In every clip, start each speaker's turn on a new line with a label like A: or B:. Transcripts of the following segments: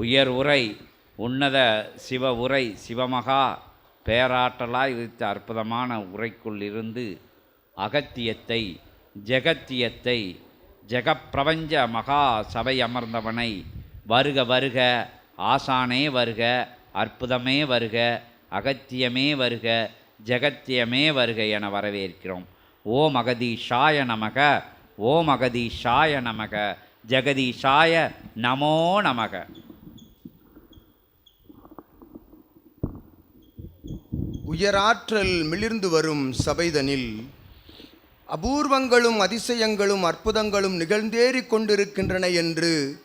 A: உயர் உரை உன்னத சிவ உரை சிவமகா பேராற்றலாய் விதித்த அற்புதமான உரைக்குள் இருந்து அகத்தியத்தை ஜெகத்தியத்தை ஜெகப்பிரபஞ்ச மகா சபை அமர்ந்தவனை வருக வருக ஆசானே வருக அற்புதமே வருக அகத்தியமே வருக ஜெகத்தியமே வருக என வரவேற்கிறோம். ஓம் அகதீஷாய நமக ஓம் அகதீஷாய நமக ஜெகதீஷாய நமோ நமக.
B: உயராற்றல் மிளிர்ந்து வரும் சபைதனில் அபூர்வங்களும் அதிசயங்களும் அற்புதங்களும் நிகழ்ந்தேறிக் கொண்டிருக்கின்றன என்று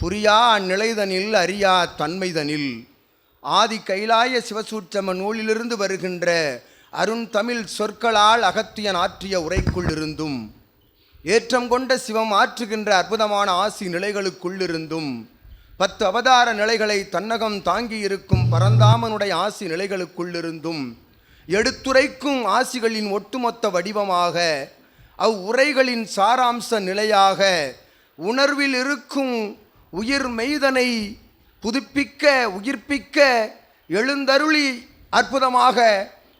B: புரியா அந்நிலைதனில் அறியா தன்மைதனில். ஆதி கைலாய சிவசூட்சம நூலிலிருந்து வருகின்ற அருண்தமிழ் சொற்களால் அகத்தியன் ஆற்றிய உரைக்குள்ளிருந்தும் ஏற்றம் கொண்ட சிவம் ஆற்றுகின்ற அற்புதமான ஆசி நிலைகளுக்குள்ளிருந்தும் பத்து அவதார நிலைகளை தன்னகம் தாங்கி இருக்கும் பரந்தாமனுடைய ஆசி நிலைகளுக்குள்ளிருந்தும் எடுத்துரைக்கும் ஆசிகளின் ஒட்டுமொத்த வடிவமாக அவ்வுரைகளின் சாராம்ச நிலையாக உணர்வில் இருக்கும் உயிர் மெய்தனை புதுப்பிக்க உயிர்ப்பிக்க எழுந்தருளி அற்புதமாக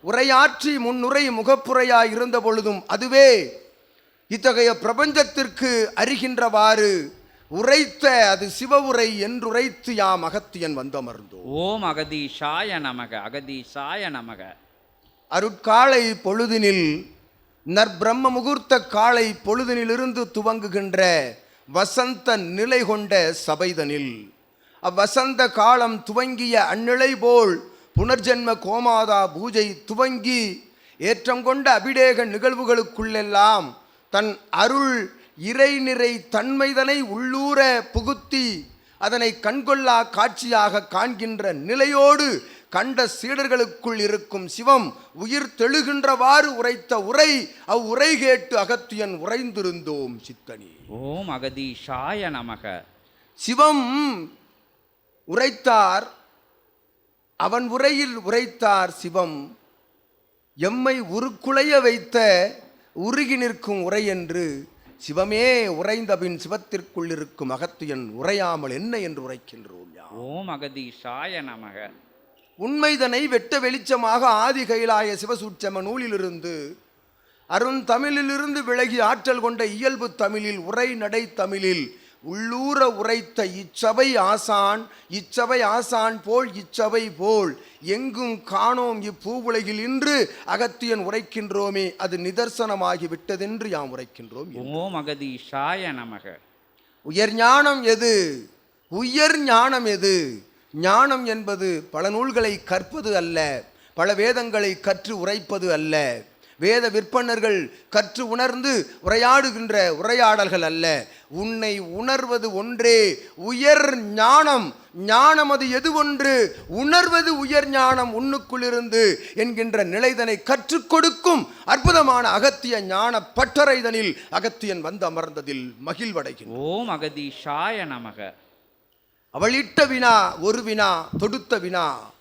B: உரையாற்றி முன்னுரை முகப்புரையாய் இருந்த பொழுதும் அதுவே இத்தகைய பிரபஞ்சத்திற்கு அறிகின்றவாறு உரைத்த அது சிவ உரை என்றுரைத்து யாம் அகத்தியன் வந்தமர்ந்தோம்
A: ஓம் அகதீஷாய நமக அகதீஷாய நமக.
B: அருட்காலை பொழுதினில் நற்பிரம்ம முகூர்த்த காலை பொழுதினிலிருந்து துவங்குகின்ற வசந்த நிலை கொண்ட சபைதனில் அவ்வசந்த காலம் துவங்கிய அந்நிலை போல் புனர்ஜென்ம கோமாதா பூஜை துவங்கி ஏற்றம் கொண்ட அபிடேக நிகழ்வுகளுக்குள்ளெல்லாம் தன் அருள் இறைநிறை தன்மைதனை உள்ளூர புகுத்தி அதனை கண்கொள்ளா காட்சியாக காண்கின்ற நிலையோடு கண்ட சீடர்களுக்குள் இருக்கும் சிவம் உயிர் தெழுகின்றவாறு உரைத்த உரை அவ்வுரை கேட்டு அகத்தியன் உறைந்திருந்தோம் சித்தனி.
A: ஓம் அகதீஷாய நமக.
B: சிவம் உரைத்தார் அவன் உரையில் உரைத்தார் சிவம் எம்மை உருக்குலைய வைத்த உருகி நிற்கும் உரை என்று சிவமே உறைந்தபின் சிவத்திற்குள் இருக்கும் அகத்தியன் உரையாமல் என்ன என்று உரைக்கின்றோம்
A: ஓம் அகதீஷாய நமக.
B: உண்மைதனை வெட்ட வெளிச்சமாக ஆதி கைலாய சிவசூட்சம நூலிலிருந்து அருந்தமிழிலிருந்து விலகி ஆற்றல் கொண்ட இயல்பு தமிழில் உரை நடை தமிழில் உள்ளூர உரைத்த இச்சபை ஆசான் இச்சபை ஆசான் போல் இச்சபை போல். எங்கும் காணோம் இப்பூவுலகில் இன்று அகத்தியன் உரைக்கின்றோமே அது நிதர்சனமாகி விட்டதென்று யாம் உரைக்கின்றோம்
A: ஓம் அகதீஷாய நமக.
B: உயர் ஞானம் எது? உயர் ஞானம் எது? ஞானம் என்பது பல நூல்களை கற்பது அல்ல பல வேதங்களை கற்று உரைப்பது அல்ல. வேத விற்பனர்கள் கற்று உணர்ந்து உரையாடுகின்ற உரையாடல்கள் அல்ல. உன்னை உணர்வது ஒன்றே உயர் ஞானம். ஞானம் அது எது ஒன்று? உணர்வது உயர் ஞானம் உன்னுக்குள்ளிருந்து என்கின்ற நிலைதனை கற்றுக் கொடுக்கும் அற்புதமான அகத்திய ஞான பட்டறைதனில் அகத்தியன் வந்து அமர்ந்ததில் மகிழ்வடைகின்றான்.
A: ஓம் அகதீஷாய நமக.
B: அவள் இட்ட வினா ஒரு வினா தொடுத்த வினா.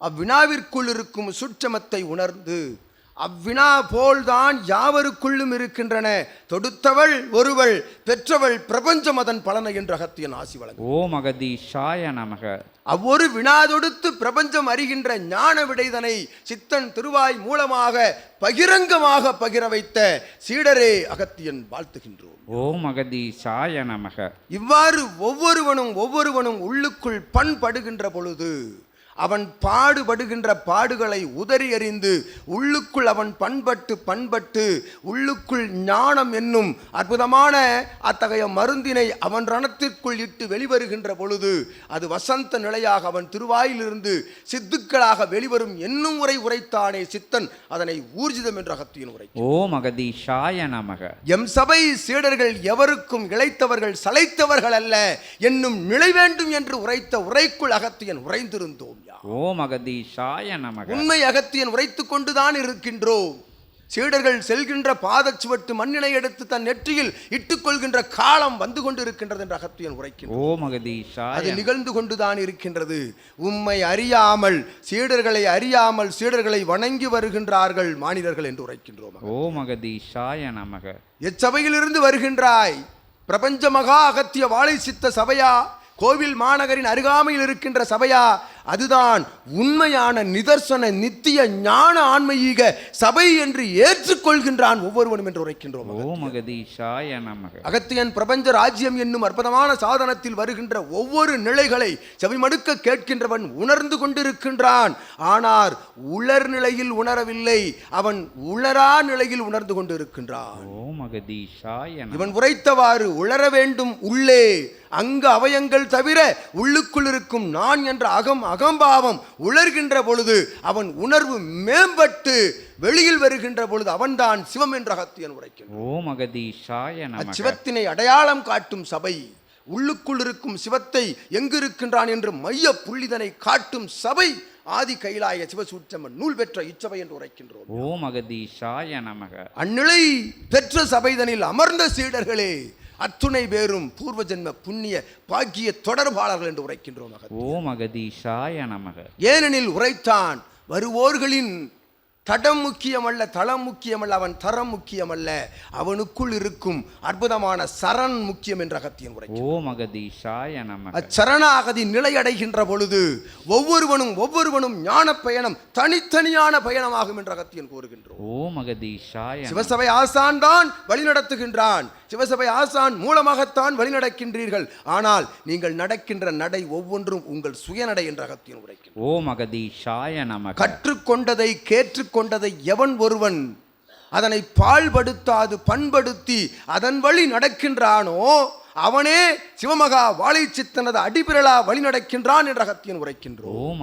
B: அவ்வினாவிற்குள் இருக்கும் சுற்றமத்தை உணர்ந்து அவ்வினா போல்தான் யாவருக்குள்ளும் இருக்கின்றன. தொடுத்தவள் ஒருவள் பெற்றவள் பிரபஞ்சம் அதன் பலனை என்று அகத்தியன் ஆசி வழங்கும்
A: ஓம் அகதீஷாய நமக.
B: அவ்வொரு வினா தொடுத்து பிரபஞ்சம் அறிகின்ற ஞான விடைதனை சித்தன் திருவாய் மூலமாக பகிரங்கமாக பகிர வைத்த சீடரே அகத்தியன் வாழ்த்துகின்றோம்.
A: ஓம் அகதீஷாய நமக.
B: இவ்வாறு ஒவ்வொருவனும் ஒவ்வொருவனும் உள்ளுக்குள் பண்படுகின்ற பொழுது அவன் பாடுபடுகின்ற பாடுகளை உதறி எறிந்து உள்ளுக்குள் அவன் பண்பட்டு பண்பட்டு உள்ளுக்குள் ஞானம் என்னும் அற்புதமான அத்தகைய மருந்தினை அவன் ரணத்திற்குள் இட்டு வெளிவருகின்ற பொழுது அது வசந்த நிலையாக அவன் திருவாயிலிருந்து சித்துக்களாக வெளிவரும் என்னும் உரை உரைத்தானே சித்தன் அதனை ஊர்ஜிதம் என்ற அகத்தியன் உரை
A: ஓம் அகதீஷாய நமக.
B: எம் சபை சீடர்கள் எவருக்கும் இளைத்தவர்கள் சளைத்தவர்கள் அல்ல என்னும் நிலை வேண்டும் என்று உரைத்த உரைக்குள் அகத்தியன் உறைந்திருந்தோம். யா
A: ஓம் அகதீஷாய நமக.
B: உண்மை அகத்தியன் உரைத்துக் கொண்டுதான் இருக்கின்றோம். சீடர்கள் செல்கின்ற பாதச்சுவட்டு மண்ணினை எடுத்து தன் நெற்றியில் இட்டுக்கொள்கின்ற காலம் வந்து கொண்டிருக்கின்றது என்று அகத்தியன் உரைக்கின்றார்
A: ஓம்
B: அது
A: அகதீஷாய
B: நிகழ்ந்து கொண்டுதான் இருக்கின்றது. உம்மை அறியாமல் சீடர்களை அறியாமல் சீடர்களை வணங்கி வருகின்றார்கள் மானிடர்கள் என்று உரைக்கின்றோம்.
A: ஓம் அகதீஷாய நமக.
B: எச்சபையிலிருந்து வருகின்றாய். பிரபஞ்ச மகா அகத்திய வாழை சித்த சபையா? கோவில் மாநகரின் அருகாமையில் இருக்கின்ற சபையா? அதுதான் உண்மையான நிதர்சன நித்திய ஞான ஆன்மீக சபை என்று ஏற்றுக்கொள்கின்றான் ஒவ்வொருவனும் என்று உரைக்கின்றோம்
A: ஓம் அகதீஷாய நமக.
B: அகத்தியன் பிரபஞ்ச ராஜ்யம் என்னும் அற்புதமான சாதனத்தில் வருகின்ற ஒவ்வொரு நிலைகளை செவிமடுக்க கேட்கின்றவன் உணர்ந்து கொண்டிருக்கின்றான். ஆனால் உலர் நிலையில் உணரவில்லை. அவன் உணரா நிலையில் உணர்ந்து கொண்டிருக்கின்றான்.
A: ஓம் அகதீஷாய நமக.
B: இவன் உரைத்தவாறு உளர வேண்டும் உள்ளே. அங்கு அவயங்கள் தவிர உள்ளுக்குள் இருக்கும் நான் என்ற அகம் அகம்பாவம் உணர்கின்ற பொழுது அவன் உணர்வு மேம்பட்டு வெளியில் வருகின்ற பொழுது அவன்தான் சிவம் என்ற அகத்தியன் உரைக்கின்றான்.
A: ஓம் அகதீஷாய நமக.
B: அச்சிவத்தினை அடையாளம் காட்டும் சபை உள்ளுக்குள் இருக்கும் சிவத்தை எங்கு இருக்கின்றான் என்று மைய புள்ளிதனை காட்டும் சபை ஆதி கைலாய சிவசூற்றமன் நூல் பெற்ற இச்சபை என்று உரைக்கின்றோம்.
A: ஓம் அகதீஷாய நமக.
B: அந்நிலை பெற்ற சபைதனில் அமர்ந்த சீடர்களே அத்துணை பேரும் பூர்வ ஜென்ம புண்ணிய பாக்கிய தொடர்பாளர்கள் என்று உரைக்கின்றோம்.
A: ஓம் அகதீஷாய நமக.
B: ஏனெனில் உரைத்தான் வருவோர்களின் தடம் முக்கியமல்ல தளம் முக்கியமல்ல அவன் தரம் முக்கியமல்ல அவனுக்குள் இருக்கும் அற்புதமான சரண் முக்கியம் என்ற அகத்தியன் உரை
A: ஓம் அகதீஷாய நமக.
B: அச்சரணாகதி நிலை அடைகின்ற பொழுது ஒவ்வொருவனும் ஒவ்வொருவனும் ஞான பயணம் தனித்தனியான பயணமாகும் என்ற அகத்தியன் கூறுகின்றோம்.
A: ஓம் அகதீஷாய நமக.
B: சிவசபை ஆசான் தான் வழிநடத்துகின்றான். சிவசபை ஆசான் மூலமாகத்தான் வழிநடக்கின்றீர்கள். ஆனால் நீங்கள் நடக்கின்ற நடை ஒவ்வொன்றும் உங்கள் சுயநடை என்ற அகத்தியன் உரைக்கின்றோம்
A: ஓம் அகதீஷாய நமக.
B: கற்றுக்கொண்டதை கேற்றுக்கொண்டதை எவன் ஒருவன்? அதனை பாழ்படுத்தாது பண்படுத்தி அதன் வழி நடக்கின்றானோ அவனே சிவமகா வாழை சித்தனது அடிபிரலா வழி நடக்கின்றான் என்ற அகத்தியன் உரைக்கின்றோம்.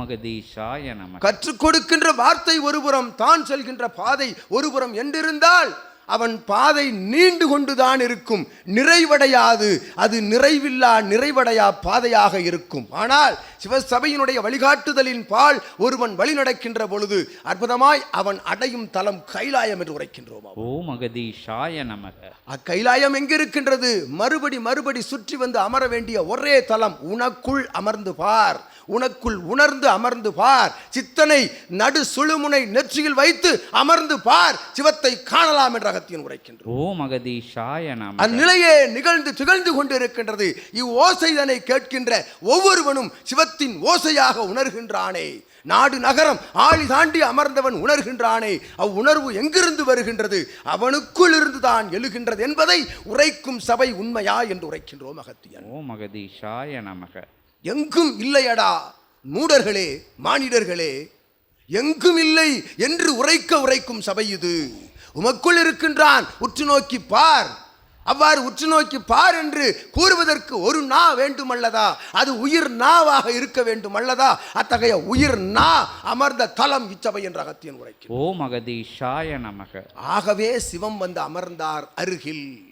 B: கற்றுக் கொடுக்கின்ற வார்த்தை ஒருபுறம் தான் செல்கின்ற பாதை ஒருபுறம் என்றிருந்தால் அவன் பாதை நீண்டு கொண்டுதான் இருக்கும். நிறைவடையாது. அது நிறைவில்லா நிறைவடையா பாதையாக இருக்கும். ஆனால் சிவசபையினுடைய வழிகாட்டுதலின் பால் ஒருவன் வழி நடக்கின்ற பொழுது அற்புதமாய் அவன் அடையும் தலம் கைலாயம் என்று உரைக்கின்றோம்
A: ஓம் அகதீஷாய நமக.
B: அக்கைலாயம் எங்கிருக்கின்றது? மறுபடி மறுபடி சுற்றி வந்து அமர வேண்டிய ஒரே தலம் உனக்குள் அமர்ந்து பார். உனக்குள் உணர்ந்து அமர்ந்து பார். சித்தனை நடு சுழுமுனை நெற்றியில் வைத்து அமர்ந்து பார். சிவத்தை காணலாம் என்ற அகத்தியன் உரைக்கின்றோம்
A: ஓம் அகதீஷாய நமக.
B: அந்நிலையே நிகழ்ந்து திகழ்ந்து கொண்டிருக்கின்றது. இவ்வோசைதனை கேட்கின்ற ஒவ்வொருவனும் சிவத்தின் ஓசையாக உணர்கின்றானே. நாடு நகரம் ஆழி தாண்டி அமர்ந்தவன் உணர்கின்றானே. அவ்வுணர்வு எங்கிருந்து வருகின்றது? அவனுக்குள் இருந்து தான் எழுகின்றது என்பதை உரைக்கும் சபை உண்மையா என்று உரைக்கின்றோம் அகத்தியன்.
A: ஓம் அகதீஷாய நமக.
B: எங்கும் இல்லையடா. மூடர்களே மானிடர்களே எங்கும் இல்லை என்று உரைக்க உரைக்கும் சபை இது. உமக்குள் இருக்கின்றான் உற்று நோக்கி பார். அவ்வாறு உற்று நோக்கி பார் என்று கூறுவதற்கு ஒரு நா வேண்டுமல்லதா? அது உயிர் நாவாக இருக்க வேண்டுமல்லதா? அத்தகைய உயிர் நா அமர்ந்த தலம் இச்சபை என்ற அகத்தியன் உரைக்கும்
A: ஓம் அகதீஷாய நமக.
B: ஆகவே சிவம் வந்து அமர்ந்தார் அருகில்.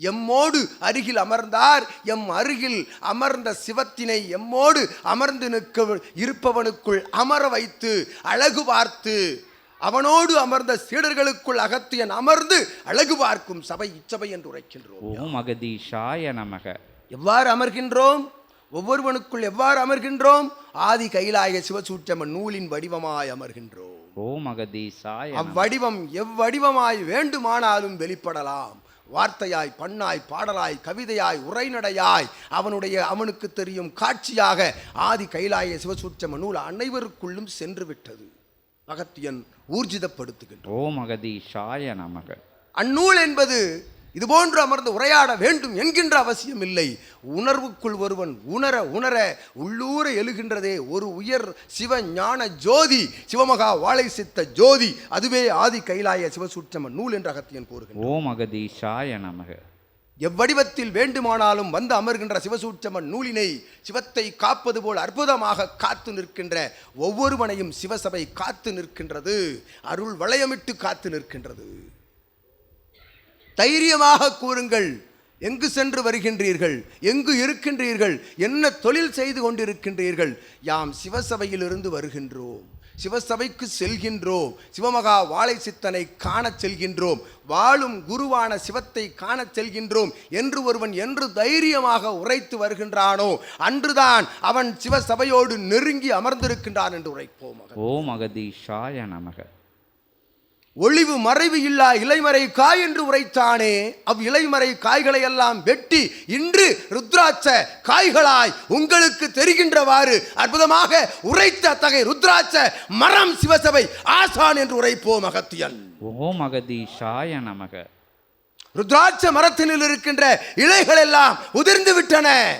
B: எம்மோடு அருகில் அமர்ந்தார் எம் அருகில் அமர்ந்த சிவத்தினை எம்மோடு அமர்ந்து நிற்க இருப்பவனுக்குள் அமர வைத்து அழகு பார்த்து அவனோடு அமர்ந்த சீடர்களுக்குள் அகத்தியன் அமர்ந்து அழகு பார்க்கும் சபை இச்சபை என்று உரைக்கின்றோம்.
A: ஓம் அகதீஷாய நமக.
B: எவ்வாறு அமர்கின்றோம்? ஒவ்வொருவனுக்குள் எவ்வாறு அமர்கின்றோம்? ஆதி கைலாய சிவசூற்றம நூலின் வடிவமாய் அமர்கின்றோம்.
A: ஓம் அகதீஷாய நமக.
B: அவ்வடிவம் எவ்வடிவமாய் வேண்டுமானாலும் வெளிப்படலாம். வார்த்தையாய் பண்ணாய் பாடலாய் கவிதையாய் உரைநடையாய் அவனுடைய அவனுக்கு தெரியும் காட்சியாக ஆதி கைலாய சிவசூற்றம நூல் அனைவருக்குள்ளும் சென்று விட்டது அகத்தியன் ஊர்ஜிதப்படுத்துகின்றான்.
A: ஓம் அகதீஷாய நமக.
B: அந்நூல் என்பது இதுபோன்று அமர்ந்து உரையாட வேண்டும் என்கின்ற அவசியம் இல்லை. உணர்வுக்குள் ஒருவன் உணர உணர உள்ளூர எழுகின்றதே ஒரு உயர் சிவ ஞான ஜோதி சிவமகா வாழை சித்த ஜோதி அதுவே ஆதி கைலாய சிவசூற்றம நூல் என்ற அகத்தியன் கூறுகின்றான்.
A: ஓம் அகதீஷாய நமக.
B: எவ்வடிவத்தில் வேண்டுமானாலும் வந்து அமர்கின்ற சிவசூட்சமன் நூலினை சிவத்தை காப்பது போல் அற்புதமாக காத்து நிற்கின்ற ஒவ்வொருவனையும் சிவசபை காத்து நிற்கின்றது அருள் வளையமிட்டு காத்து நிற்கின்றது. தைரியமாக கூறுங்கள். எங்கு சென்று வருகின்றீர்கள்? எங்கு இருக்கின்றீர்கள்? என்ன தொழில் செய்து கொண்டிருக்கின்றீர்கள்? யாம் சிவசபையிலிருந்து வருகின்றோம். சிவசபைக்கு செல்கின்றோம். சிவமகா வாழை சித்தனை காணச் செல்கின்றோம். வாழும் குருவான சிவத்தை காணச் செல்கின்றோம். என்று ஒருவன் என்று தைரியமாக உரைத்து வருகின்றானோ அன்றுதான் அவன் சிவசபையோடு நெருங்கி அமர்ந்திருக்கின்றான் என்று உரைப்போம் ஓ
A: ஓம் அகதீஷாய நமக.
B: ஒளிவு மறைவு இல்லா இலைமறை காய் என்று உரைத்தானே. அவ் இலைமறை காய்களை எல்லாம் வெட்டி இன்று ருத்ராட்ச காய்களாய் உங்களுக்கு தெரிகின்றவாறு அற்புதமாக உரைத்த அத்தகைய ருத்ராட்ச மரம் சிவசபை ஆசான் என்று உரைப்போம் அகத்தியன்.
A: ஓம் அகதீஷாய நமக.
B: ருத்ராட்ச மரத்தினில் இருக்கின்ற இலைகள் எல்லாம் உதிர்ந்து விட்டன.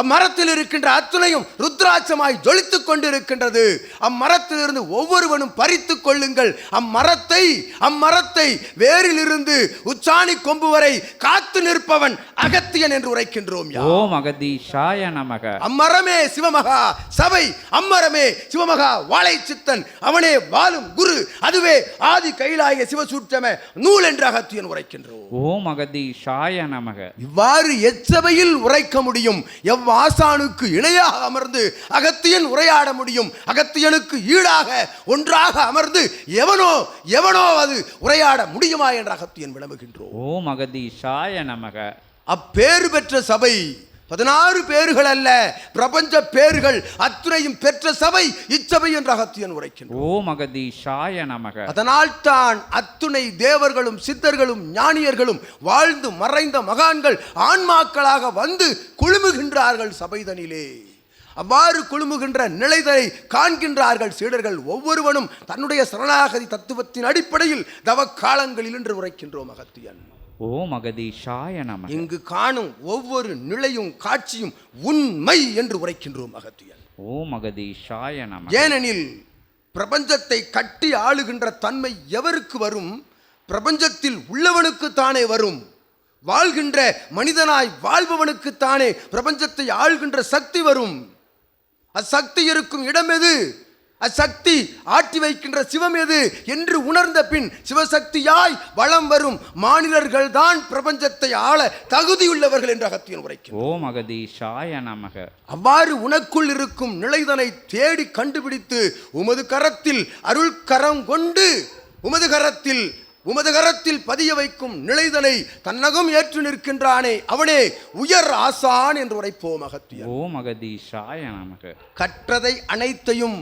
B: அம்மரத்தில் இருக்கின்ற அத்துணையும் ருத்ராட்சமாய் ஜொலித்துக் கொண்டிருக்கின்றது. அம்மரத்திலிருந்து ஒவ்வொருவனும் பறித்துக் கொள்ளுங்கள். அம்மரத்தை அம்மரத்தை வேரிலிருந்து உச்சாணி கொம்பு வரை காத்து நிற்பவன் அகத்தியன் என்று உரைக்கின்றோம் யா
A: ஓம் அகதீஷாய நமக.
B: அம்மரமே சிவமகா சபை அம்மரமே சிவமகா வாழை சித்தன் அவனே வாழும் குரு அதுவே ஆதி கைலாய சிவசூட்சம நூல் என்று அகத்தியன் உரைக்கின்றோம்.
A: ஓம் அகதீஷாய நமக.
B: இவ்வாறு எச்சபையில் உரைக்க முடியும். எவ்வாசானுக்கு இணையாக அமர்ந்து அகத்தியன் உரையாட முடியும். அகத்தியனுக்கு ஈடாக ஒன்றாக அமர்ந்து எவனோ எவனோ அது உரையாட முடியுமா என்று அகத்தியன் விளம்புகின்றோம்.
A: ஓம் அகதீஷாய நமக.
B: அப்பேறு பெற்ற சபை பதினாறு பேர்கள் அல்ல பிரபஞ்ச பேர்கள் அத்துணையும் பெற்ற சபை இச்சபை என்று அகத்தியன் உரைக்கின்றோம்
A: ஓம் அகதீஷாய நமக.
B: அதனால் தான் அத்துணை தேவர்களும் சித்தர்களும் ஞானியர்களும் வாழ்ந்து மறைந்த மகான்கள் ஆன்மாக்களாக வந்து குழுமுகின்றார்கள் சபைதனிலே. அவ்வாறு குழுமுகின்ற நிலைதனை காண்கின்றார்கள் சீடர்கள் ஒவ்வொருவனும் தன்னுடைய சரணாகதி தத்துவத்தின் அடிப்படையில் தவக்காலங்களில் என்று உரைக்கின்றோம் அகத்தியன்.
A: ஓம் அகதீஷாய நமக.
B: இங்கு காணும் ஒவ்வொரு நிலையும் காட்சியும் உண்மை என்று உரைக்கின்றோம் அகத்தியன்
A: ஓம் அகதீஷாய நமக.
B: ஏனெனில் பிரபஞ்சத்தை கட்டி ஆளுகின்ற தன்மை எவருக்கு வரும்? பிரபஞ்சத்தில் உள்ளவனுக்கு தானே வரும். வாழ்கின்ற மனிதனாய் வாழ்பவனுக்கு தானே பிரபஞ்சத்தை ஆள்கின்ற சக்தி வரும். அச்சக்தி இருக்கும் இடம் எது? அச்சக்தி ஆட்டி வைக்கின்ற சிவம் எது என்று உணர்ந்த பின் சிவசக்தியாய் வளம் வரும் மாநிலர்கள் தான் பிரபஞ்சத்தை ஆள தகுதியுள்ளவர்கள் என்று அகத்தியன் உரைக்கிறார்
A: ஓம் அகதீஷாய நமக.
B: அவ்வாறு உனக்குள் இருக்கும் நிலைதனை தேடி கண்டுபிடித்து உமது கரத்தில் அருள் கரம் கொண்டு உமது கரத்தில் உமது கரத்தில் பதிய வைக்கும் நிலைதனை தன்னகம் ஏற்று நிற்கின்றானே அவனே உயர் ஆசான் என்று உரைப்போம் அகத்தியன்
A: ஓம் அகதீஷாய நமக.
B: கற்றதை அனைத்தையும்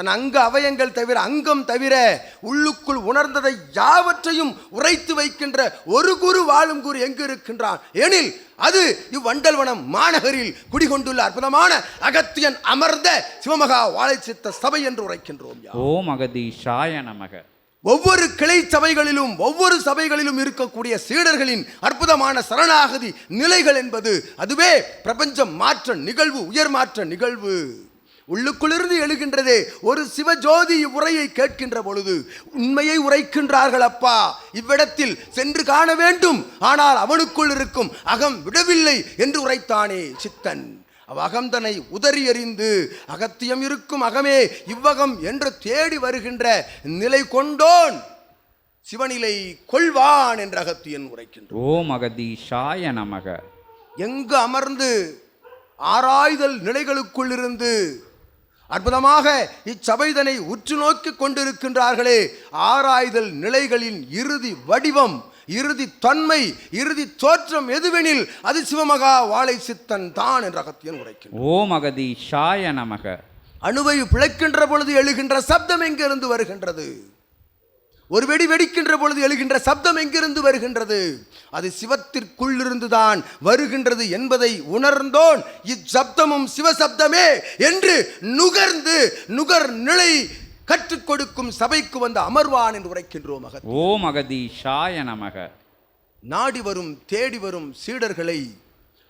B: தன் அங்க அவயங்கள் தவிர அங்கம் தவிர உள்ளுக்குள் உணர்ந்ததை யாவற்றையும் உரைத்து வைக்கின்ற ஒரு குரு வாழும் குரு எங்கு இருக்கின்றான்? எனில் அது இவ்வண்டல்வனம் மாநகரில் குடிகொண்டுள்ள அற்புதமான அகத்தியன் அமர்ந்த சிவமகா வாழைச்சித்த சபை என்று உரைக்கின்றோம்
A: ஓம் அகதீஷாய நமக.
B: ஒவ்வொரு கிளை சபைகளிலும் ஒவ்வொரு சபைகளிலும் இருக்கக்கூடிய சீடர்களின் அற்புதமான சரணாகதி நிலைகள் என்பது அதுவே பிரபஞ்சம் மாற்ற நிகழ்வு உயர் மாற்ற நிகழ்வு. உள்ளுக்குளிர்ந்து எழுகின்றதே. ஒரு சிவஜோதி உரையை கேட்கின்ற பொழுது உண்மையை உரைக்கின்றார்கள் அப்பா. இவ்விடத்தில் சென்று காண வேண்டும். ஆனால் அவனுக்குள் இருக்கும் அகம் விடவில்லை என்று உரைத்தானே சித்தன். அவ்வகந்தனை உதறி எறிந்து அகத்தியம் இருக்கும் அகமே இவ்வகம் என்று தேடி வருகின்ற நிலை கொண்டோன். சிவனிலை கொள்வான் என்று அகத்தியன் உரைக்கின்றான்.
A: ஓம் அகதீஷாய நமக.
B: எங்கு அமர்ந்து ஆராய்தல் நிலைகளுக்குள் இருந்து அற்புதமாக இச்சபைதனை உற்று நோக்கி கொண்டிருக்கின்றார்களே. ஆராய்தல் நிலைகளின் இறுதி வடிவம் இறுதி தன்மை இறுதி தோற்றம் எதுவெனில் அது சிவமகா வாழை சித்தன் தான் என்று அகத்தியன் உரைக்கின்றான்.
A: ஓம் அகதீஷாய நமக.
B: அணுவை பிழைக்கின்ற பொழுது எழுகின்ற சப்தம் எங்கிருந்து வருகின்றது? ஒரு வெடி வெடிக்கின்ற பொழுது எழுகின்ற சப்தம் எங்கிருந்து வருகின்றது? அது சிவத்திற்குள்ளிருந்து தான் வருகின்றது என்பதை உணர்ந்தோன். இச்சப்தமும் சிவசப்தமே என்று நுகர்ந்து நுகர் நிலை கற்றுக் கொடுக்கும் சபைக்கு வந்த அமர்வான் என்று உரைக்கின்றோம் மகன்
A: ஓம் அகதீஷாய நமக.
B: நாடி வரும் தேடி வரும் சீடர்களை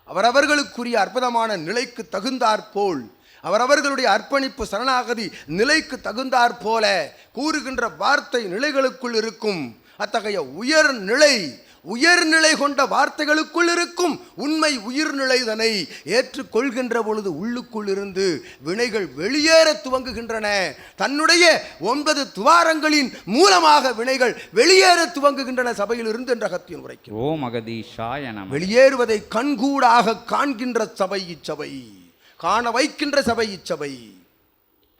B: அவரவர்களுக்குரிய அற்புதமான நிலைக்கு தகுந்தாற்போல் அவரவர்களுடைய அர்ப்பணிப்பு சரணாகதி நிலைக்கு தகுந்தாற் போல கூறுகின்ற வார்த்தை நிலைகளுக்குள் இருக்கும். அத்தகைய உயர் நிலை உயர்நிலை கொண்ட வார்த்தைகளுக்குள் இருக்கும். உண்மை உயிர்நிலைதனை ஏற்றுக்கொள்கின்ற பொழுது உள்ளுக்குள் இருந்து வினைகள் வெளியேற துவங்குகின்றன. தன்னுடைய ஒன்பது துவாரங்களின் மூலமாக வினைகள் வெளியேற துவங்குகின்றன சபையில் இருந்து என்ற அகத்தியன் உரைக்கும்
A: ஓம் அகதீஷாய நமக.
B: வெளியேறுவதை கண்கூடாக காண்கின்ற சபை இச்சபை. காண வைக்கின்ற சபை இச்சபை.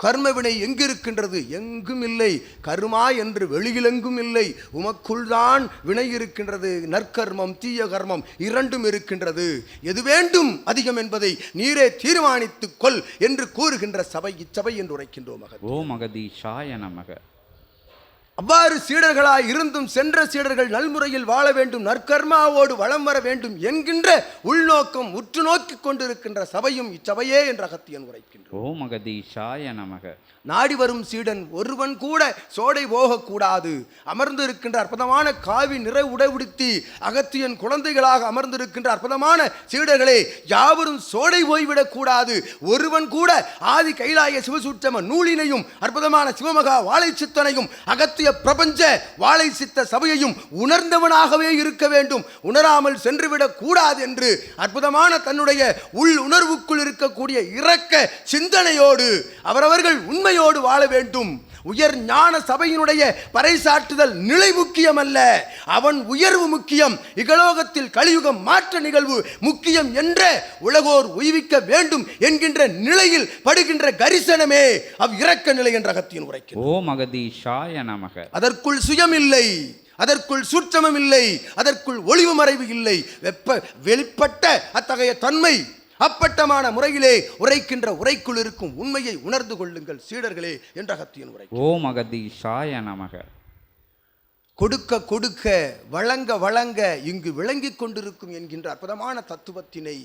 B: கர்மவினை எங்கிருக்கின்றது? எங்கும் இல்லை. கருமா என்று வெளியிலெங்கும் இல்லை. உமக்குள்தான் வினை இருக்கின்றது. நற்கர்மம் தீய கர்மம் இரண்டும் இருக்கின்றது. எது வேண்டும் அதிகம் என்பதை நீரே தீர்மானித்துக் கொள் என்று கூறுகின்ற சபை இச்சபை என்று உரைக்கின்றோம் மகன்
A: ஓம் அகதீஷாய நமக.
B: அவ்வாறு சீடர்களாய் இருந்தும் சென்ற சீடர்கள் நல்முறையில் வாழ வேண்டும் நற்கர்மாவோடு வளம் வர வேண்டும் என்கின்ற உள்நோக்கம் உற்று நோக்கிக் கொண்டிருக்கின்ற சபையும் இச்சபையே என்ற அகத்தியன்
A: அகதீஷாய நமக.
B: நாடி வரும் சீடன் ஒருவன் கூட சோடை போகக்கூடாது. அமர்ந்து இருக்கின்ற அற்புதமான காவி நிறை உடை உடுத்தி அகத்தியன் குழந்தைகளாக அமர்ந்திருக்கின்ற அற்புதமான சீடர்களே யாவரும் சோடை போய்விடக் கூடாது ஒருவன் கூட ஆதி கைலாய சிவசூட்சம நூலினையும் அற்புதமான சிவமகா வாழை சித்தனையும் பிரபஞ்ச வாழை சித்த சபையையும் உணர்ந்தவனாகவே இருக்க வேண்டும். உணராமல் சென்றுவிடக் கூடாது என்று அற்புதமான தன்னுடைய உள் உணர்வுக்குள் இருக்கக்கூடிய இரக்க சிந்தனையோடு அவரவர்கள் உண்மையோடு வாழ வேண்டும். உயர் ஞான சபையினுடைய பறைசாற்றுதல் நிலை முக்கியமல்ல. அவன் உயர்வு முக்கியம். இகலோகத்தில் கலியுகம் மாற்ற நிகழ்வு முக்கியம் என்ற உலகோர் உய்விக்க வேண்டும் என்கின்ற நிலையில் படுகின்ற கரிசனமே அவ் இரக்க நிலை என்ற அகத்தியன் உரைக்கிறது
A: ஓம் அகதீஷாய நமக.
B: அதற்குள் சுயம் இல்லை அதற்குள் சூட்சமம் இல்லை அதற்குள் ஒளிவு மறைவு இல்லை. வெப்ப வெளிப்பட்ட அத்தகைய தன்மை அப்பட்டமான முறையிலே உரைக்கின்ற உரைக்குள் இருக்கும் உண்மையை உணர்ந்து கொள்ளுங்கள் சீடர்களே என்ற அகத்தியன் உரை
A: ஓம் அகதீஷாய நமக.
B: கொடுக்க கொடுக்க வழங்க வழங்க இங்கு விளங்கிக் கொண்டிருக்கும் என்கின்ற அற்புதமான தத்துவத்தினை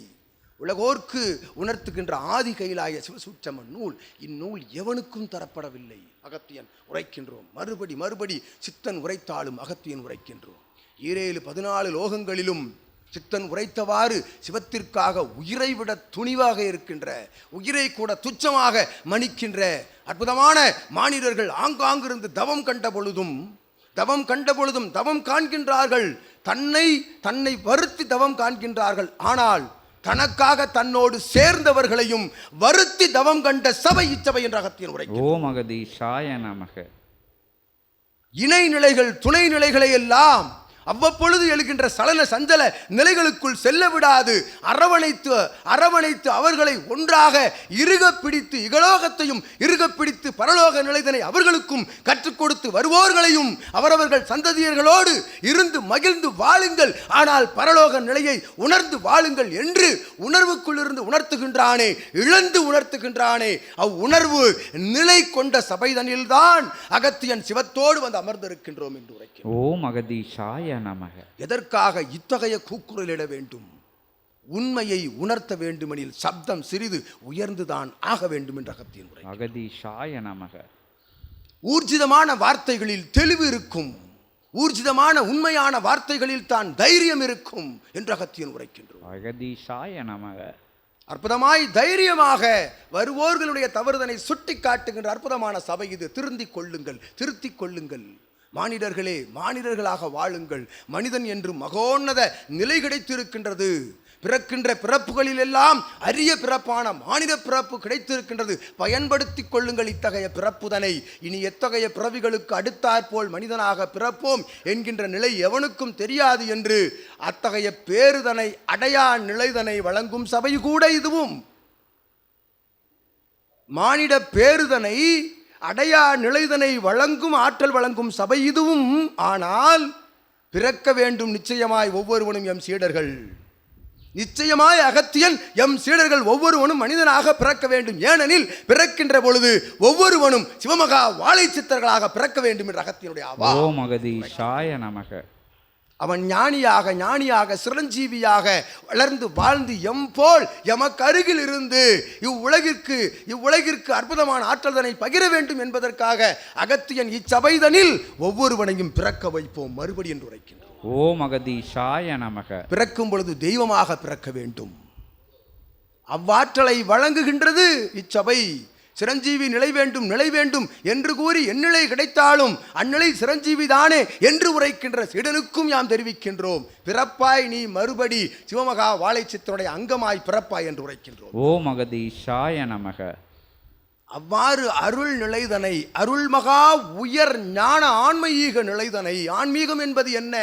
B: உலகோர்க்கு உணர்த்துகின்ற ஆதி கைலாய சிவசூட்சம நூல் இந்நூல் எவனுக்கும் தரப்படவில்லை. அகத்தியன் உரைக்கின்றோம். மறுபடி மறுபடி சித்தன் உரைத்தாலும் அகத்தியன் உரைக்கின்றோம். ஈரேழு பதினாலு லோகங்களிலும் சித்தன் உரைத்தவாறு சிவத்திற்காக உயிரை விட துணிவாக இருக்கின்ற உயிரை கூட துச்சமாக மணிக்கின்ற அற்புதமான மானிடர்கள் ஆங்காங்கிருந்து தவம் கண்ட பொழுதும் தவம் கண்ட பொழுதும் தவம் காண்கின்றார்கள். தன்னை தன்னை வருத்தி தவம் காண்கின்றார்கள். ஆனால் தனக்காக தன்னோடு சேர்ந்தவர்களையும் வருத்தி தவம் கண்ட சபை இச்சபை என்ற அகத்தியன் உரை
A: ஓம் நமக.
B: இணை நிலைகள் துணை நிலைகளை எல்லாம் அவ்வப்பொழுது எழுகின்ற சலன சஞ்சல நிலைகளுக்குள் செல்ல விடாது. அரவணைத்து அரவணைத்து அவர்களை ஒன்றாக இறுக பிடித்து இகலோகத்தையும் இருக பிடித்து பரலோக நிலைதனை அவர்களுக்கும் கற்றுக் கொடுத்து வருவோர்களையும் அவரவர்கள் சந்ததியர்களோடு இருந்து மகிழ்ந்து வாழுங்கள். ஆனால் பரலோக நிலையை உணர்ந்து வாழுங்கள் என்று உணர்வுக்குள் இருந்து உணர்த்துகின்றானே இழந்து உணர்த்துகின்றானே. அவ் உணர்வு நிலை கொண்ட சபைதனில்தான் அகத்தியன் சிவத்தோடு வந்து அமர்ந்திருக்கின்றோம் என்று உரைக்கிறோம்
A: ஓம் அகதீஷாய நமக
B: எதற்காக இத்தகைய கூக்குரலிட வேண்டும்? உண்மையை உணர்த்த வேண்டுமெனில் சப்தம் சிறிது உயர்ந்துதான் ஆக வேண்டும் என்ற அகத்தியன் உரை
A: அகதீஷாய நமக
B: ஊர்ஜிதமான வார்த்தைகளில் தெளிவு இருக்கும். ஊர்ஜிதமான உண்மையான வார்த்தைகளில் தான் தைரியம் இருக்கும் என்று அகத்தியன் உரைக்கின்றோம்
A: அகதீஷாய நமக
B: அற்புதமாய் தைரியமாக வருவோர்களுடைய தவறுதனை சுட்டி காட்டுகின்ற அற்புதமான சபை இது. திருந்திக் கொள்ளுங்கள் திருத்திக் கொள்ளுங்கள். மானிடர்களே மானிடர்களாக வாழுங்கள். மனிதன் என்று மகோன்னத நிலை கிடைத்திருக்கின்றது. பிறக்கின்ற பிறப்புகளில் எல்லாம் அரிய பிறப்பான மானிட பிறப்பு கிடைத்திருக்கின்றது. பயன்படுத்தி கொள்ளுங்கள் இத்தகைய பிறப்புதனை. இனி எத்தகைய பிறவிகளுக்கு அடுத்தாற்போல் மனிதனாக பிறப்போம் என்கின்ற நிலை எவனுக்கும் தெரியாது என்று அத்தகைய பேருதனை அடையா நிலைதனை வழங்கும் சபை கூட இதுவும். மானிட பேருதனை அடையா நிலைதனை வழங்கும் ஆற்றல் வழங்கும் சபை இதுவும். ஆனால் பிறக்க வேண்டும் நிச்சயமாய் ஒவ்வொருவனும் எம் சீடர்கள். நிச்சயமாய் அகத்தியன் எம் சீடர்கள் ஒவ்வொருவனும் மனிதனாக பிறக்க வேண்டும். ஏனெனில் பிறக்கின்ற பொழுது ஒவ்வொருவனும் சிவமகா வாழை சித்தர்களாக பிறக்க வேண்டும் என்ற அகத்தியனுடைய ஆவா.
A: ஓம் நமக.
B: அவன் ஞானியாக ஞானியாக சிரஞ்சீவியாக வளர்ந்து வாழ்ந்து எம்போல் எமக்கு அருகில் இருந்து இவ்வுலகிற்கு இவ்வுலகிற்கு அற்புதமான ஆற்றல்தனை பகிர வேண்டும் என்பதற்காக அகத்தியன் இச்சபைதனில் ஒவ்வொருவனையும் பிறக்க வைப்போம் மறுபடி என்று உரைக்கின்றோம்.
A: ஓம் அகதீஷாய நமக.
B: பிறக்கும் பொழுது தெய்வமாக பிறக்க வேண்டும். அவ்வாற்றலை வழங்குகின்றது இச்சபை. சிரஞ்சீவி நிலை வேண்டும் நிலை வேண்டும் என்று கூறி எந்நிலை கிடைத்தாலும் அந்நிலை சிரஞ்சீவி தானே என்று உரைக்கின்ற சீடனுக்கும் யாம் தெரிவிக்கின்றோம். பிறப்பாய் நீ மறுபடி சிவமகா வாழைச்சித்தனுடைய அங்கமாய் பிறப்பாய் என்று உரைக்கின்றோம்.
A: ஓம் அகதீஷாய நமக.
B: அவ்வாறு அருள் நிலைதனை அருள்மகா உயர் ஞான ஆன்மீக நிலைதனை ஆன்மீகம் என்பது என்ன?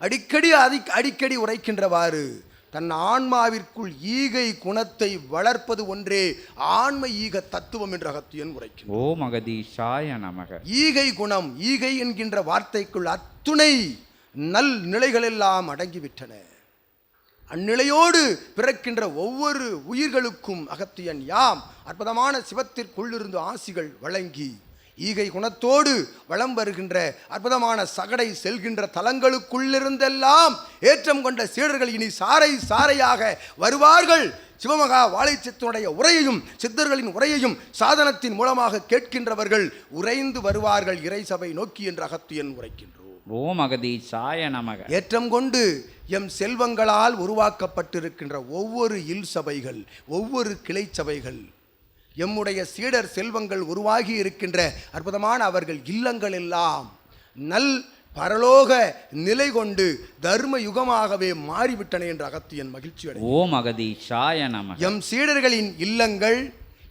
B: அடிக்கடி அதி அடிக்கடி உரைக்கின்றவாறு தன் ஆன்மாவிற்குள் ஈகை குணத்தை வளர்ப்பது ஒன்றே ஆன்ம ஈக தத்துவம் என்ற அகத்தியன் உரைக்கின்றார்
A: ஓம் அகதீஷாய நமக.
B: ஈகை குணம் ஈகை என்கின்ற வார்த்தைக்குள் அத்துணை நல் நிலைகளெல்லாம் அடங்கிவிட்டன. அந்நிலையோடு பிறக்கின்ற ஒவ்வொரு உயிர்களுக்கும் அகத்தியன் யாம் அற்புதமான சிவத்திற்குள்ளிருந்து ஆசிகள் வழங்கி ஈகை குணத்தோடு வலம் வருகின்ற அற்புதமான சகடை செல்கின்ற தலங்களுக்குள்ளிருந்தெல்லாம் ஏற்றம் கொண்ட சீடர்கள் இனி சாறை சாறையாக வருவார்கள். சிவமகா வாழைச்சித்தனுடைய உரையையும் சித்தர்களின் உரையையும் சாதனத்தின் மூலமாக கேட்கின்றவர்கள் உறைந்து வருவார்கள். இறை சபை நோக்கி என்று அகத்தியன் உரைக்கின்றோம்.
A: ஓம் அகதீசாய நமக.
B: ஏற்றம் கொண்டு எம் செல்வங்களால் உருவாக்கப்பட்டிருக்கின்ற ஒவ்வொரு இல் சபைகள் ஒவ்வொரு கிளை சபைகள் எம்முடைய சீடர் செல்வங்கள் உருவாகி இருக்கின்ற அற்புதமான அவர்கள் இல்லங்கள் எல்லாம் நல் பரலோக நிலை கொண்டு தர்ம யுகமாகவே மாறிவிட்டன என்ற அகத்தியன் மகிழ்ச்சி
A: அகதீசாய நமக.
B: எம் சீடர்களின் இல்லங்கள்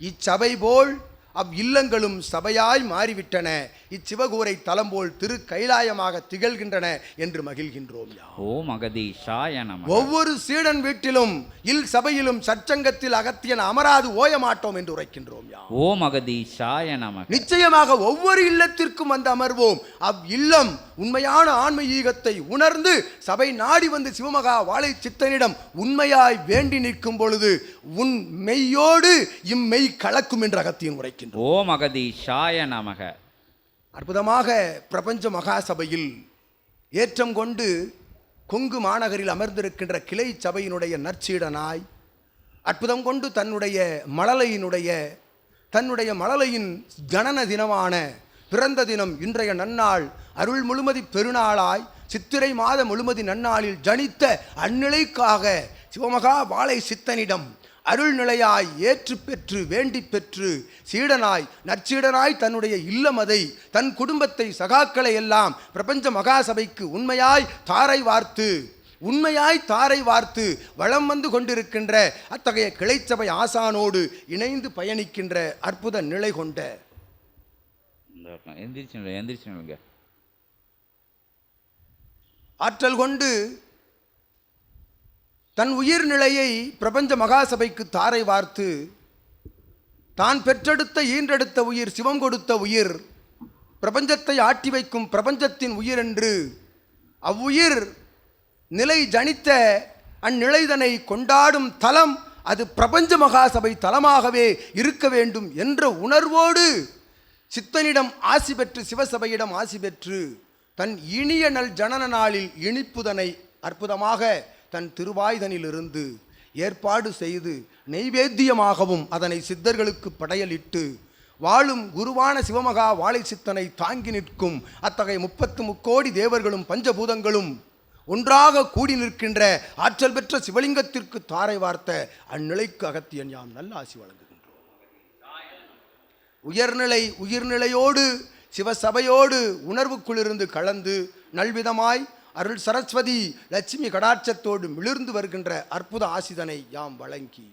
B: இச்சபை போல் அவ் இல்லங்களும் சபையாய் மாறிவிட்டன. இச்சிவகூரை தலம் போல் திரு கைலாயமாக திகழ்கின்றன என்று மகிழ்கின்றோம்
A: அகதீசாய நமக
B: ஒவ்வொரு சீடன் வீட்டிலும் இல் சபையிலும் சற்சங்கத்தில் அகத்தியன் அமராது ஓய மாட்டோம் என்று உரைக்கின்றோம் யாம்
A: ஓம் அகதீசாய நமக
B: நிச்சயமாக ஒவ்வொரு இல்லத்திற்கும் வந்து அமர்வோம். அவ் இல்லம் உண்மையான ஆன்மீகத்தை உணர்ந்து சபை நாடி வந்து சிவமகா வாழை சித்தனிடம் உண்மையாய் வேண்டி நிற்கும் பொழுது உன் மெய்யோடு இம்மெய் கலக்கும் என்று அகத்தியன் உரைக்கின்றோம்
A: ஓம் அகதீசாய நமக.
B: அற்புதமாக பிரபஞ்ச மகாசபையில் ஏற்றம் கொண்டு கொங்கு மாநகரில் அமர்ந்திருக்கின்ற கிளை சபையினுடைய நற்சீடனாய் அற்புதம் கொண்டு தன்னுடைய மழலையினுடைய தன்னுடைய மழலையின் ஜனன தினமான பிறந்த தினம் இன்றைய நன்னாள் அருள் முழுமதி பெருநாளாய் சித்திரை மாத முழுமதி நன்னாளில் ஜனித்த அந்நிலைக்காக சிவமகா வாழை சித்தனிடம் அருள் நிலையாய் ஏற்று பெற்று வேண்டி பெற்று சீடனாய் நற்சீடனாய் தன்னுடைய இல்லமதை தன் குடும்பத்தை சகாக்களை எல்லாம் பிரபஞ்ச மகாசபைக்கு உண்மையாய் தாரை வார்த்து உண்மையாய் தாரை வார்த்து வளம் வந்து கொண்டிருக்கின்ற அத்தகைய கிளைச்சபை ஆசானோடு இணைந்து பயணிக்கின்ற அற்புத நிலை கொண்ட.
A: எந்திரிச்சு எந்திரிச்சு
B: ஆற்றல் கொண்டு தன் உயிர் நிலையை பிரபஞ்ச மகாசபைக்கு தாரை வார்த்து தான் பெற்றெடுத்த ஈன்றெடுத்த உயிர் சிவம் கொடுத்த உயிர் பிரபஞ்சத்தை ஆட்டி வைக்கும் பிரபஞ்சத்தின் உயிர் என்று அவ்வுயிர் நிலை ஜனித்த அந்நிலைதனை கொண்டாடும் தலம் அது பிரபஞ்ச மகாசபை தலமாகவே இருக்க வேண்டும் என்ற உணர்வோடு சித்தனிடம் ஆசி பெற்று சிவசபையிடம் ஆசி பெற்று தன் இனிய நல் ஜனன நாளில் இனிப்புதனை அற்புதமாக தன் திருவாய்தனிலிருந்து ஏற்பாடு செய்து நெய்வேத்தியமாகவும் அதனை சித்தர்களுக்கு படையலிட்டு வாழும் குருவான சிவமகா வாழை சித்தனை தாங்கி நிற்கும் அத்தகைய முப்பத்து முக்கோடி தேவர்களும் பஞ்சபூதங்களும் ஒன்றாக கூடி நிற்கின்ற ஆற்றல் பெற்ற சிவலிங்கத்திற்கு தாரை வார்த்த அந்நிலைக்கு அகத்தியன் யாம் நல்ல ஆசி வழங்குகின்றோம். உயர்நிலை உயிர்நிலையோடு சிவசபையோடு உணர்வுக்குள்ளிருந்து கலந்து நல்விதமாய் அருள் சரஸ்வதி லட்சுமி கடாட்சத்தோடு மிளிர்ந்து வருகின்ற அற்புத ஆசிதனை யாம் வழங்கி.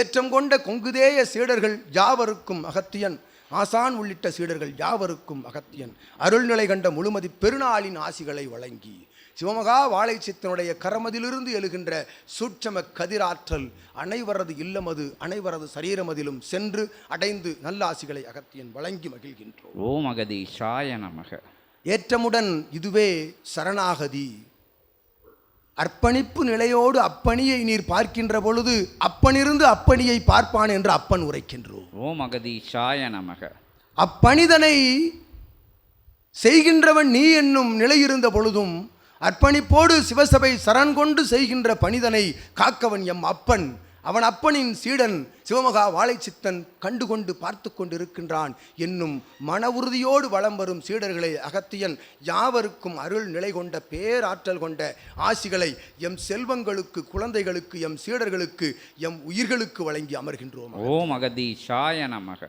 B: ஏற்றம் கொண்ட கொங்குதேய சீடர்கள் யாவருக்கும் அகத்தியன் ஆசான் உள்ளிட்ட சீடர்கள் யாவருக்கும் அகத்தியன். அருள்நிலை கண்ட முழுமதி பெருநாளின் ஆசிகளை வழங்கி. சிவமகா வாழை சித்தனுடைய கரமதிலிருந்து எழுகின்ற சூட்சம கதிராற்றல் அனைவரது இல்லமது அனைவரது சரீரமதிலும் சென்று அடைந்து நல்ல ஆசிகளை அகத்தியன் வழங்கி மகிழ்கின்றோம்.
A: ஓம் அகதி சாய நமக.
B: ஏற்றமுடன் இதுவே சரணாகதி. அர்ப்பணிப்பு நிலையோடு அப்பணியை நீர் பார்க்கின்ற பொழுது அப்பனிருந்து அப்பணியை பார்ப்பான் என்று அப்பன் உரைக்கின்றோம்.
A: ஓம் அகதீசாய நமக.
B: அப்பணிதனை செய்கின்றவன் நீ என்னும் நிலையிருந்த பொழுதும் அர்ப்பணிப்போடு சிவசபை சரண் கொண்டு செய்கின்ற பணிதனை காக்கவன் எம் அப்பன் அவன் அப்பனின் சீடன் சிவமகா வாழைச்சித்தன் கண்டு கொண்டு பார்த்து கொண்டிருக்கின்றான் என்னும் மன உறுதியோடு வலம் வரும் சீடர்களை அகத்தியன் யாவருக்கும் அருள் நிலை கொண்ட பேராற்றல் கொண்ட ஆசிகளை எம் செல்வங்களுக்கு குழந்தைகளுக்கு எம் சீடர்களுக்கு எம் உயிர்களுக்கு வழங்கி அமர்கின்றோம்.
A: ஓம் அகதீசாய நமக.